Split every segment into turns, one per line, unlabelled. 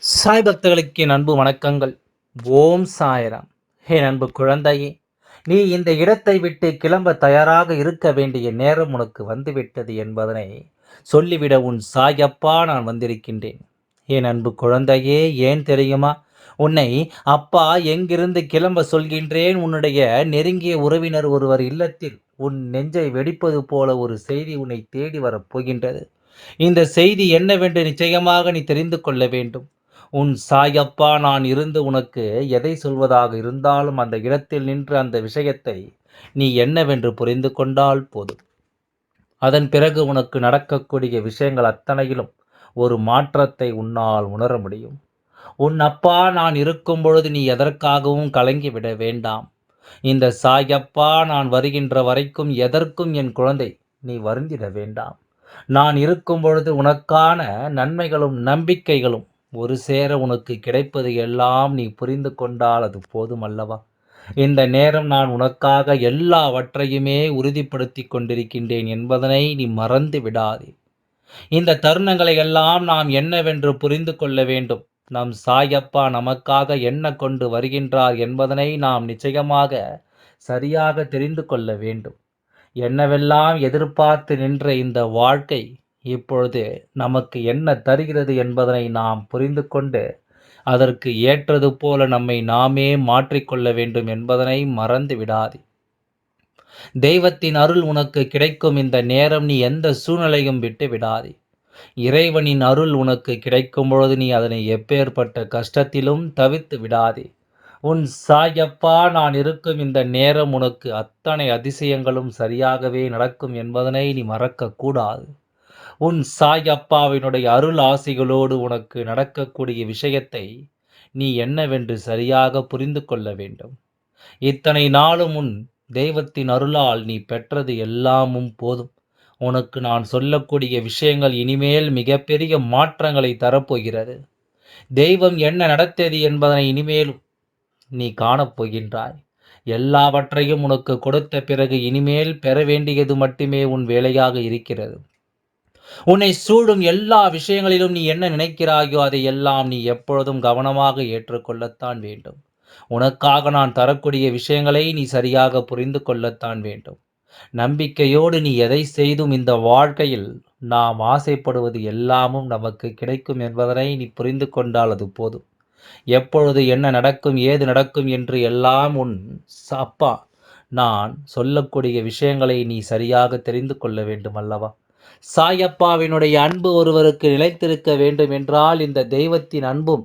சாய் பக்தர்களுக்கு அன்பு வணக்கங்கள். ஓம் சாயராம். என் அன்பு குழந்தையே நீ இந்த இடத்தை விட்டு கிளம்ப தயாராக இருக்க வேண்டிய நேரம் உனக்கு வந்துவிட்டது என்பதனை சொல்லிவிட உன் சாயப்பா நான் வந்திருக்கின்றேன். என் அன்பு குழந்தையே ஏன் தெரியுமா? உன்னை அப்பா எங்கிருந்து கிளம்ப சொல்கின்றேன்? உன்னுடைய நெருங்கிய உறவினர் ஒருவர் இல்லத்தில் உன் நெஞ்சை வெடிப்பது போல ஒரு செய்தி உன்னை தேடி வரப் போகின்றது. இந்த செய்தி என்னவென்று நிச்சயமாக நீ தெரிந்து கொள்ள வேண்டும். உன் சாயப்பா நான் இருந்து உனக்கு எதை சொல்வதாக இருந்தாலும் அந்த இடத்தில் நின்று அந்த விஷயத்தை நீ என்னவென்று புரிந்து கொண்டால் போதும். அதன் பிறகு உனக்கு நடக்கக்கூடிய விஷயங்கள் அத்தனையிலும் ஒரு மாற்றத்தை உன்னால் உணர முடியும். உன் அப்பா நான் இருக்கும் பொழுது நீ எதற்காகவும் கலங்கிவிட வேண்டாம். இந்த சாயப்பா நான் வருகின்ற வரைக்கும் எதற்கும் என் குழந்தை நீ வருந்திட வேண்டாம். நான் இருக்கும் பொழுது உனக்கான நன்மைகளும் நம்பிக்கைகளும் ஒரு சேர உனக்கு கிடைப்பது எல்லாம் நீ புரிந்து கொண்டால் அது போதும் அல்லவா இந்த நேரம் நான் உனக்காக எல்லாவற்றையுமே உறுதிப்படுத்தி கொண்டிருக்கின்றேன் என்பதனை நீ மறந்து விடாதே. இந்த தருணங்களை எல்லாம் நாம் என்னவென்று புரிந்து கொள்ள வேண்டும். நம் சாயப்பா நமக்காக என்ன கொண்டு வருகின்றார் என்பதனை நாம் நிச்சயமாக சரியாக தெரிந்து கொள்ள வேண்டும். என்னவெல்லாம் எதிர்பார்த்து நின்ற இந்த வாழ்க்கை இப்பொழுது நமக்கு என்ன தருகிறது என்பதனை நாம் புரிந்து கொண்டு அதற்கு ஏற்றது போல நம்மை நாமே மாற்றிக்கொள்ள வேண்டும் என்பதனை மறந்து விடாதே. தெய்வத்தின் அருள் உனக்கு கிடைக்கும் இந்த நேரம் நீ எந்த சூழ்நிலையும் விட்டு விடாதே. இறைவனின் அருள் உனக்கு கிடைக்கும் பொழுது நீ அதனை எப்பேற்பட்ட கஷ்டத்திலும் தவித்து விடாதே. உன் சாயப்பா நான் இருக்கும் இந்த நேரம் உனக்கு அத்தனை அதிசயங்களும் சரியாகவே நடக்கும் என்பதனை நீ மறக்கக்கூடாது. உன் சாயப்பாவினுடைய அருள் ஆசைகளோடு உனக்கு நடக்கக்கூடிய விஷயத்தை நீ என்னவென்று சரியாக புரிந்து கொள்ள வேண்டும். இத்தனை நாளும் உன் தெய்வத்தின் அருளால் நீ பெற்றது எல்லாமும் போதும். உனக்கு நான் சொல்லக்கூடிய விஷயங்கள் இனிமேல் மிகப்பெரிய மாற்றங்களை தரப்போகிறது. தெய்வம் என்ன நடத்தியது என்பதனை இனிமேலும் நீ காணப்போகின்றாய். எல்லாவற்றையும் உனக்கு கொடுத்த பிறகு இனிமேல் பெற வேண்டியது மட்டுமே உன் வேலையாக இருக்கிறது. உன்னை சூடும் எல்லா விஷயங்களிலும் நீ என்ன நினைக்கிறாயோ அதை எல்லாம் நீ எப்பொழுதும் கவனமாக ஏற்றுக்கொள்ளத்தான் வேண்டும். உனக்காக நான் தரக்கூடிய விஷயங்களை நீ சரியாக புரிந்து கொள்ளத்தான் வேண்டும். நம்பிக்கையோடு நீ எதை செய்தும் இந்த வாழ்க்கையில் நாம் ஆசைப்படுவது எல்லாமும் நமக்கு கிடைக்கும் என்பதனை நீ புரிந்து கொண்டால் அது போதும். எப்பொழுது என்ன நடக்கும் ஏது நடக்கும் என்று எல்லாம் உன் அப்பா நான் சொல்லக்கூடிய விஷயங்களை நீ சரியாக தெரிந்து கொள்ள வேண்டும் அல்லவா? சாயப்பாவினுடைய அன்பு ஒருவருக்கு நிலைத்திருக்க வேண்டும் என்றால் இந்த தெய்வத்தின் அன்பும்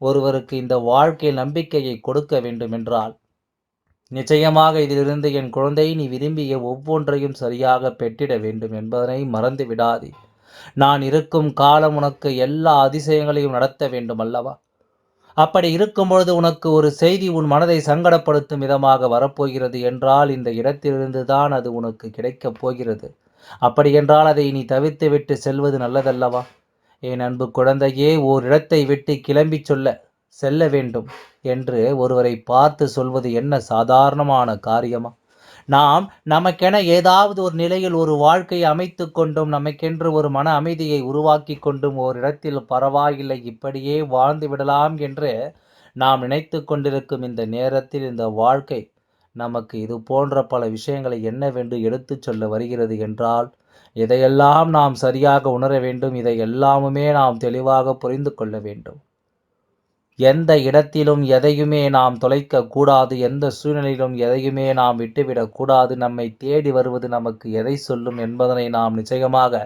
ஒருவருக்கு இந்த வாழ்க்கையில் நம்பிக்கையை கொடுக்க வேண்டும் என்றால். நிச்சயமாக இதிலிருந்து என் குழந்தை நீ விரும்பிய ஒவ்வொன்றையும் சரியாக பெற்றிட வேண்டும் என்பதனை மறந்து விடாதே. நான் இருக்கும் காலம் உனக்கு எல்லா அதிசயங்களையும் நடத்த வேண்டும் அல்லவா? அப்படி இருக்கும் பொழுது உனக்கு ஒரு செய்தி உன் மனதை சங்கடப்படுத்தும் விதமாக வரப்போகிறது என்றால் இந்த இடத்திலிருந்து தான் அது உனக்கு கிடைக்கப் போகிறது. அப்படியென்றால் அதை நீ தவிர்த்து விட்டு செல்வது நல்லதல்லவா? என் அன்பு குழந்தையே ஓரிடத்தை விட்டு கிளம்பி சொல்ல செல்ல வேண்டும் என்று ஒருவரை பார்த்து சொல்வது என்ன சாதாரணமான காரியமா? நாம் நமக்கென ஏதாவது ஒரு நிலையில் ஒரு வாழ்க்கையை அமைத்து கொண்டும் நமக்கென்று ஒரு மன அமைதியை உருவாக்கி கொண்டும் ஓரிடத்தில் பரவாயில்லை இப்படியே வாழ்ந்து விடலாம் என்று நாம் நினைத்து கொண்டிருக்கும் இந்த நேரத்தில் இந்த வாழ்க்கை நமக்கு இது போன்ற பல விஷயங்களை என்னவென்று எடுத்துச் சொல்ல வருகிறது என்றால் இதையெல்லாம் நாம் சரியாக உணர வேண்டும் இதை எல்லாமுமே நாம் தெளிவாக புரிந்து கொள்ள வேண்டும். எந்த இடத்திலும் எதையுமே நாம் தொலைக்க கூடாது எந்த சூழ்நிலையிலும் எதையுமே நாம் விட்டுவிடக்கூடாது நம்மை தேடி வருவது நமக்கு எதை சொல்லும் என்பதனை நாம் நிச்சயமாக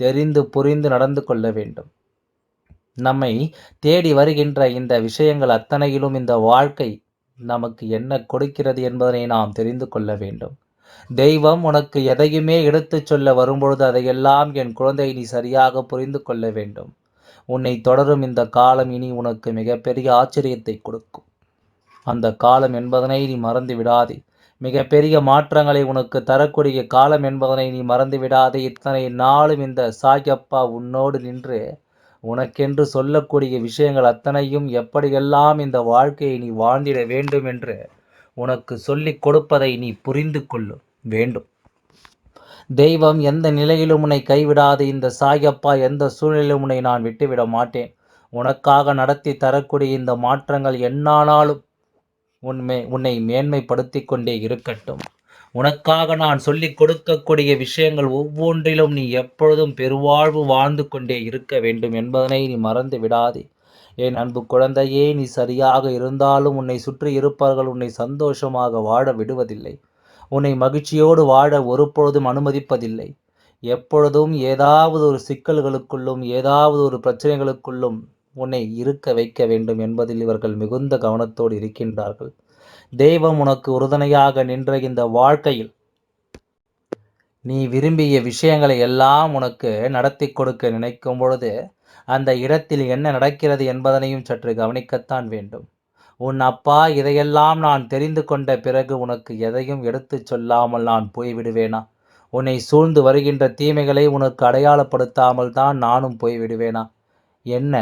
தெரிந்து புரிந்து நடந்து கொள்ள வேண்டும். நம்மை தேடி வருகின்ற இந்த விஷயங்கள் அத்தனையிலும் இந்த வாழ்க்கை நமக்கு என்ன கொடுக்கிறது என்பதனை நாம் தெரிந்து கொள்ள வேண்டும். தெய்வம் உனக்கு எதையுமே எடுத்துச் சொல்ல வரும்பொழுது அதையெல்லாம் என் குழந்தை நீ சரியாக புரிந்து கொள்ள வேண்டும். உன்னை தொடரும் இந்த காலம் இனி உனக்கு மிகப்பெரிய ஆச்சரியத்தை கொடுக்கும். அந்த காலம் என்பதனை நீ மறந்து விடாதே. மிகப்பெரிய மாற்றங்களை உனக்கு தரக்கூடிய காலம் என்பதனை நீ மறந்து விடாதே. இத்தனை நாளும் இந்த சாயப்பா உன்னோடு நின்று உனக்கென்று சொல்லக்கூடிய விஷயங்கள் அத்தனையும் எப்படியெல்லாம் இந்த வாழ்க்கையை நீ வாழ்ந்திட வேண்டும் என்று உனக்கு சொல்லிக் கொடுப்பதை நீ புரிந்து கொள்ள வேண்டும். தெய்வம் எந்த நிலையிலும் உன்னை கைவிடாது இந்த சாயப்பா எந்த சூழ்நிலையிலும் உன்னை நான் விட்டுவிட மாட்டேன். உனக்காக நடத்தி தரக்கூடிய இந்த மாற்றங்கள் என்னானாலும் உன்மே உன்னை மேன்மைப்படுத்தி கொண்டே இருக்கட்டும். உனக்காக நான் சொல்லிக் கொடுக்கக்கூடிய விஷயங்கள் ஒவ்வொன்றிலும் நீ எப்பொழுதும் பெருவாழ்வு வாழ்ந்து கொண்டே இருக்க வேண்டும் என்பதனை நீ மறந்து விடாதே. என் அன்பு குழந்தையே நீ சரியாக இருந்தாலும் உன்னை சுற்றி இருப்பவர்கள் உன்னை சந்தோஷமாக வாழ விடுவதில்லை. உன்னை மகிழ்ச்சியோடு வாழ ஒருபொழுதும் அனுமதிப்பதில்லை. எப்பொழுதும் ஏதாவது ஒரு சிக்கல்களுக்குள்ளும் ஏதாவது ஒரு பிரச்சனைகளுக்குள்ளும் உன்னை இருக்க வைக்க வேண்டும் என்பதில் இவர்கள் மிகுந்த கவனத்தோடு இருக்கின்றார்கள். தெய்வம் உனக்கு உறுதுணையாக நின்ற இந்த வாழ்க்கையில் நீ விரும்பிய விஷயங்களை எல்லாம் உனக்கு நடத்தி கொடுக்க நினைக்கும் பொழுது அந்த இடத்தில் என்ன நடக்கிறது என்பதனையும் சற்று கவனிக்கத்தான் வேண்டும். உன் அப்பா இதையெல்லாம் நான் தெரிந்து கொண்ட பிறகு உனக்கு எதையும் எடுத்துச் சொல்லாமல் நான் போய்விடுவேனா? உன்னை சூழ்ந்து வருகின்ற தீமைகளை உனக்கு அடையாளப்படுத்தாமல் தான் நானும் போய்விடுவேனா? என்ன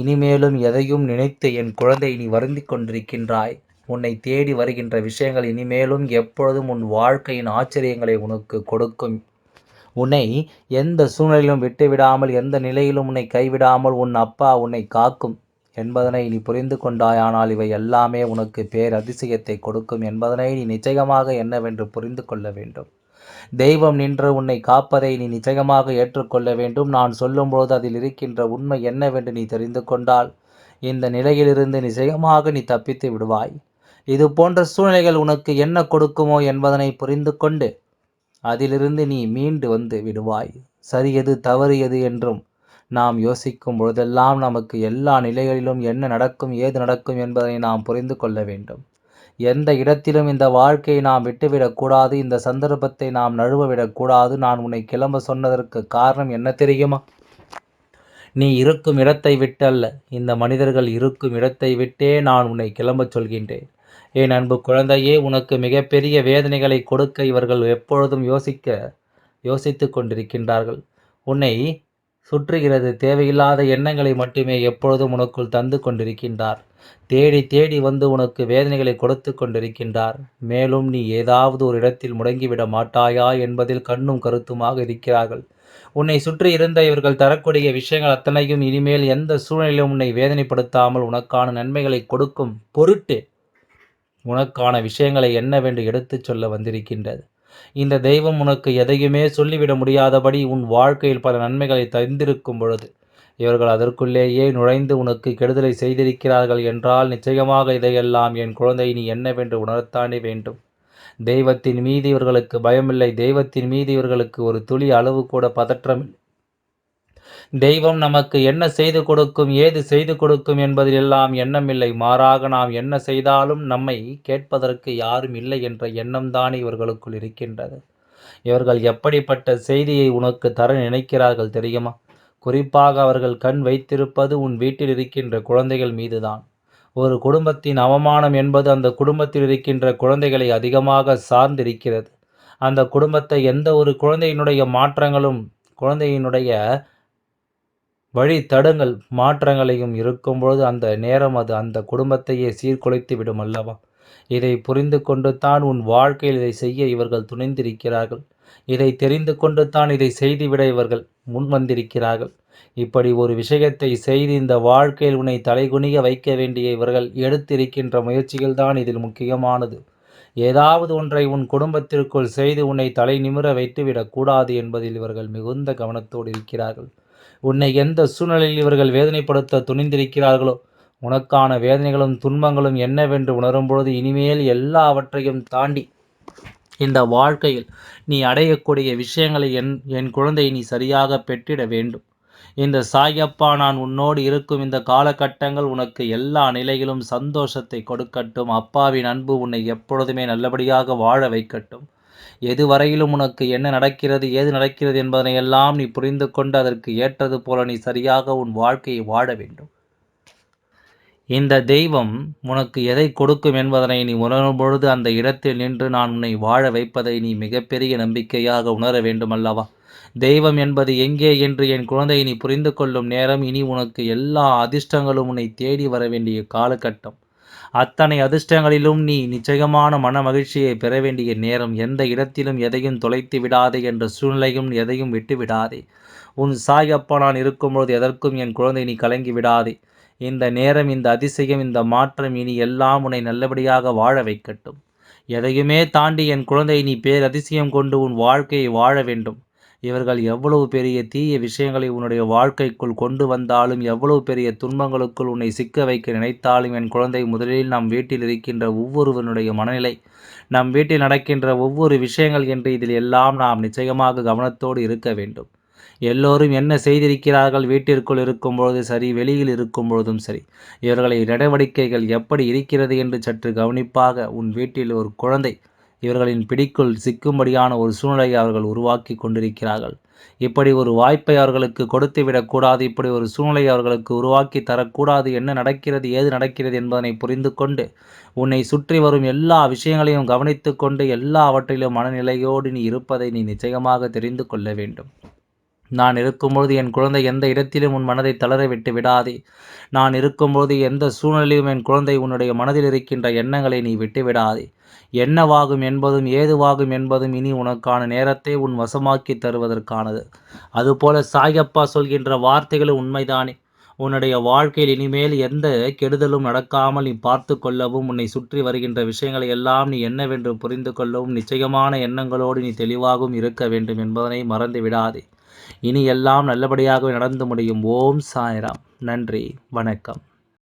இனிமேலும் எதையும் நினைத்து என் குழந்தை நீ வருந்தி கொண்டிருக்கின்றாய்? உன்னை தேடி வருகின்ற விஷயங்கள் இனிமேலும் எப்பொழுதும் உன் வாழ்க்கையின் ஆச்சரியங்களை உனக்கு கொடுக்கும். உன்னை எந்த சூழ்நிலையிலும் விட்டுவிடாமல் எந்த நிலையிலும் உன்னை கைவிடாமல் உன் அப்பா உன்னை காக்கும் என்பதனை நீ புரிந்து கொண்டாயானால் இவை எல்லாமே உனக்கு பேர் அதிசயத்தை கொடுக்கும் என்பதனை நீ நிச்சயமாக என்னவென்று புரிந்து கொள்ள வேண்டும். தெய்வம் நின்று உன்னை காப்பதை நீ நிச்சயமாக ஏற்றுக்கொள்ள வேண்டும். நான் சொல்லும்போது அதில் இருக்கின்ற உண்மை என்னவென்று நீ தெரிந்து கொண்டால் இந்த நிலையிலிருந்து நிச்சயமாக நீ தப்பித்து விடுவாய். இது போன்ற சூழ்நிலைகள் உனக்கு என்ன கொடுக்குமோ என்பதனை புரிந்து கொண்டு அதிலிருந்து நீ மீண்டு வந்து விடுவாய். சரி எது தவறு எது என்றும் நாம் யோசிக்கும் பொழுதெல்லாம் நமக்கு எல்லா நிலைகளிலும் என்ன நடக்கும் ஏது நடக்கும் என்பதனை நாம் புரிந்து கொள்ள வேண்டும். எந்த இடத்திலும் இந்த வாழ்க்கையை நாம் விட்டுவிடக்கூடாது இந்த சந்தர்ப்பத்தை நாம் நழுவ விடக்கூடாது நான் உன்னை கிளம்ப சொன்னதற்கு காரணம் என்ன தெரியுமா? நீ இருக்கும் இடத்தை விட்டல்ல. இந்த மனிதர்கள் இருக்கும் இடத்தை விட்டே நான் உன்னை கிளம்பச் சொல்கின்றேன். என் அன்பு குழந்தையே உனக்கு மிகப்பெரிய வேதனைகளை கொடுக்க இவர்கள் எப்பொழுதும் யோசிக்க யோசித்து கொண்டிருக்கின்றார்கள். உன்னை சுற்றுகிறது தேவையில்லாத எண்ணங்களை மட்டுமே எப்பொழுதும் உனக்குள் தந்து கொண்டிருக்கின்றார். தேடி தேடி வந்து உனக்கு வேதனைகளை கொடுத்து கொண்டிருக்கின்றார். மேலும் நீ ஏதாவது ஒரு இடத்தில் முடங்கிவிட மாட்டாயா என்பதில் கண்ணும் கருத்துமாக இருக்கிறார்கள். உன்னை சுற்றி இருந்த இவர்கள் தரக்கூடிய விஷயங்கள் அத்தனையும் இனிமேல் எந்த சூழ்நிலையிலும் உன்னை வேதனைப்படுத்தாமல் உனக்கான நன்மைகளை கொடுக்கும் பொருட்டு உனக்கான விஷயங்களை என்னவென்று எடுத்துச் சொல்ல வந்திருக்கின்றது. இந்த தெய்வம் உனக்கு எதையுமே சொல்லிவிட முடியாதபடி உன் வாழ்க்கையில் பல நன்மைகளை தந்திருக்கும் பொழுது இவர்கள் அதற்குள்ளேயே நுழைந்து உனக்கு கெடுதலை செய்திருக்கிறார்கள் என்றால் நிச்சயமாக இதையெல்லாம் என் குழந்தை நீ என்னவென்று உணர்த்தானே வேண்டும். தெய்வத்தின் மீது இவர்களுக்கு பயமில்லை. தெய்வத்தின் மீது இவர்களுக்கு ஒரு துளி அளவு கூட பதற்றம் தெய்வம் நமக்கு என்ன செய்து கொடுக்கும் ஏது செய்து கொடுக்கும் என்பதில் எல்லாம் எண்ணமில்லை. மாறாக நாம் என்ன செய்தாலும் நம்மை கேட்பதற்கு யாரும் இல்லை என்ற எண்ணம்தான் இவர்களுக்குள் இருக்கின்றது. இவர்கள் எப்படிப்பட்ட செய்தியை உனக்கு தர நினைக்கிறார்கள் தெரியுமா? குறிப்பாக அவர்கள் கண் வைத்திருப்பது உன் வீட்டில் இருக்கின்ற குழந்தைகள் மீதுதான். ஒரு குடும்பத்தின் அவமானம் என்பது அந்த குடும்பத்தில் இருக்கின்ற குழந்தைகளை அதிகமாக சார்ந்திருக்கிறது. அந்த குடும்பத்தை எந்த ஒரு குழந்தையினுடைய மாற்றங்களும் குழந்தையினுடைய வழி தடங்கள் மாற்றங்களையும் இருக்கும்பொழுது அந்த நேரம் அது அந்த குடும்பத்தையே சீர்குலைத்து விடும் அல்லவா? இதை புரிந்து கொண்டு தான் உன் வாழ்க்கையில் இதை செய்ய இவர்கள் துணிந்திருக்கிறார்கள். இதை தெரிந்து கொண்டு தான் இதை செய்துவிட இவர்கள் முன் வந்திருக்கிறார்கள் இப்படி ஒரு விஷயத்தை செய்து இந்த வாழ்க்கையில் உன்னை தலைகுனிய வைக்க வேண்டிய இவர்கள் எடுத்திருக்கின்ற முயற்சிகள் தான் இதில் முக்கியமானது. ஏதாவது ஒன்றை உன் குடும்பத்திற்குள் செய்து உன்னை தலை நிமிர வைத்துவிடக்கூடாது என்பதில் இவர்கள் மிகுந்த கவனத்தோடு இருக்கிறார்கள். உன்னை எந்த சூழ்நிலையில் இவர்கள் வேதனைப்படுத்த துணிந்திருக்கிறார்களோ உனக்கான வேதனைகளும் துன்பங்களும் என்னவென்று உணரும்பொழுது இனிமேல் எல்லாவற்றையும் தாண்டி இந்த வாழ்க்கையில் நீ அடையக்கூடிய விஷயங்களை என் என் குழந்தை நீ சரியாக பெற்றிட வேண்டும். இந்த சாயப்பா நான் உன்னோடு இருக்கும் இந்த காலகட்டங்கள் உனக்கு எல்லா நிலையிலும் சந்தோஷத்தை கொடுக்கட்டும். அப்பாவின் அன்பு உன்னை எப்பொழுதுமே நல்லபடியாக வாழ வைக்கட்டும். எதுவரையிலும் உனக்கு என்ன நடக்கிறது ஏது நடக்கிறது என்பதனை எல்லாம் நீ புரிந்து கொண்டு அதற்கு ஏற்றது போல நீ சரியாக உன் வாழ்க்கையை வாழ வேண்டும். இந்த தெய்வம் உனக்கு எதை கொடுக்கும் என்பதனை நீ உணரும் பொழுது அந்த இடத்தில் நின்று நான் உன்னை வாழ வைப்பதை நீ மிகப்பெரிய நம்பிக்கையாக உணர வேண்டும் அல்லவா தெய்வம் என்பது எங்கே என்று என் குழந்தையை நீ புரிந்து கொள்ளும் நேரம் இனி உனக்கு எல்லா அதிர்ஷ்டங்களும் உன்னை தேடி வர வேண்டிய காலகட்டம். அத்தனை அதிர்ஷ்டங்களிலும் நீ நிச்சயமான மன மகிழ்ச்சியை பெற வேண்டிய நேரம் எந்த இடத்திலும் எதையும் தொலைத்து விடாதே என்ற சூழ்நிலையும் எதையும் விட்டு விடாதே. உன் சாயப்பா நான் இருக்கும்பொழுது எதற்கும் என் குழந்தை நீ கலங்கி விடாதே. இந்த நேரம் இந்த அதிசயம் இந்த மாற்றம் இனி எல்லாம் உன்னை நல்லபடியாக வாழ வைக்கட்டும். எதையுமே தாண்டி என் குழந்தை நீ பேரதிசயம் கொண்டு உன் வாழ்க்கையை வாழ வேண்டும். இவர்கள் எவ்வளவு பெரிய தீய விஷயங்களை உன்னுடைய வாழ்க்கைக்குள் கொண்டு வந்தாலும் எவ்வளவு பெரிய துன்பங்களுக்குள் உன்னை சிக்க வைக்க நினைத்தாலும் என் குழந்தை முதலில் நம் வீட்டில் இருக்கின்ற ஒவ்வொருவனுடைய மனநிலை நம் வீட்டில் நடக்கின்ற ஒவ்வொரு விஷயங்கள் என்று இதில் எல்லாம் நாம் நிச்சயமாக கவனத்தோடு இருக்க வேண்டும். எல்லோரும் என்ன செய்திருக்கிறார்கள்? வீட்டிற்குள் இருக்கும் பொழுது சரி வெளியில் இருக்கும் பொழுதும் சரி. இவர்களை நடவடிக்கைகள் எப்படி இருக்கிறது என்று சற்று கவனிப்பாக உன் வீட்டில் ஒரு குழந்தை இவர்களின் பிடிக்குள் சிக்கும்படியான ஒரு சூழ்நிலையை அவர்கள் உருவாக்கி கொண்டிருக்கிறார்கள். இப்படி ஒரு வாய்ப்பை அவர்களுக்கு கொடுத்து விடக்கூடாது இப்படி ஒரு சூழ்நிலை அவர்களுக்கு உருவாக்கி தரக்கூடாது என்ன நடக்கிறது ஏது நடக்கிறது என்பதனை புரிந்து கொண்டு உன்னை சுற்றி வரும் எல்லா விஷயங்களையும் கவனித்து கொண்டு எல்லாவற்றிலும் மனநிலையோடு நீ இருப்பதை நீ நிச்சயமாக தெரிந்து கொள்ள வேண்டும். நான் இருக்கும்பொழுது என் குழந்தை எந்த இடத்திலும் உன் மனதை தளர விட்டு விடாதே. நான் இருக்கும்பொழுது எந்த சூழ்நிலையும் என் குழந்தை உன்னுடைய மனதில் இருக்கின்ற எண்ணங்களை நீ விட்டு விடாதே. என்னவாகும் என்பதும் ஏதுவாகும் என்பதும் இனி உனக்கான நேரத்தை உன் வசமாக்கி தருவதற்கானது. அதுபோல சாயப்பா சொல்கின்ற வார்த்தைகளும் உண்மைதானே. உன்னுடைய வாழ்க்கையில் இனிமேல் எந்த கெடுதலும் நடக்காமல் நீ பார்த்து கொள்ளவும் உன்னை சுற்றி வருகின்ற விஷயங்களை எல்லாம் நீ என்னவென்று புரிந்து கொள்ளவும் நிச்சயமான எண்ணங்களோடு நீ தெளிவாகவும் இருக்க வேண்டும் என்பதனை மறந்து விடாதே. இனி எல்லாம் நல்லபடியாக நடந்து முடியும். ஓம் சாய்ராம். நன்றி. வணக்கம்.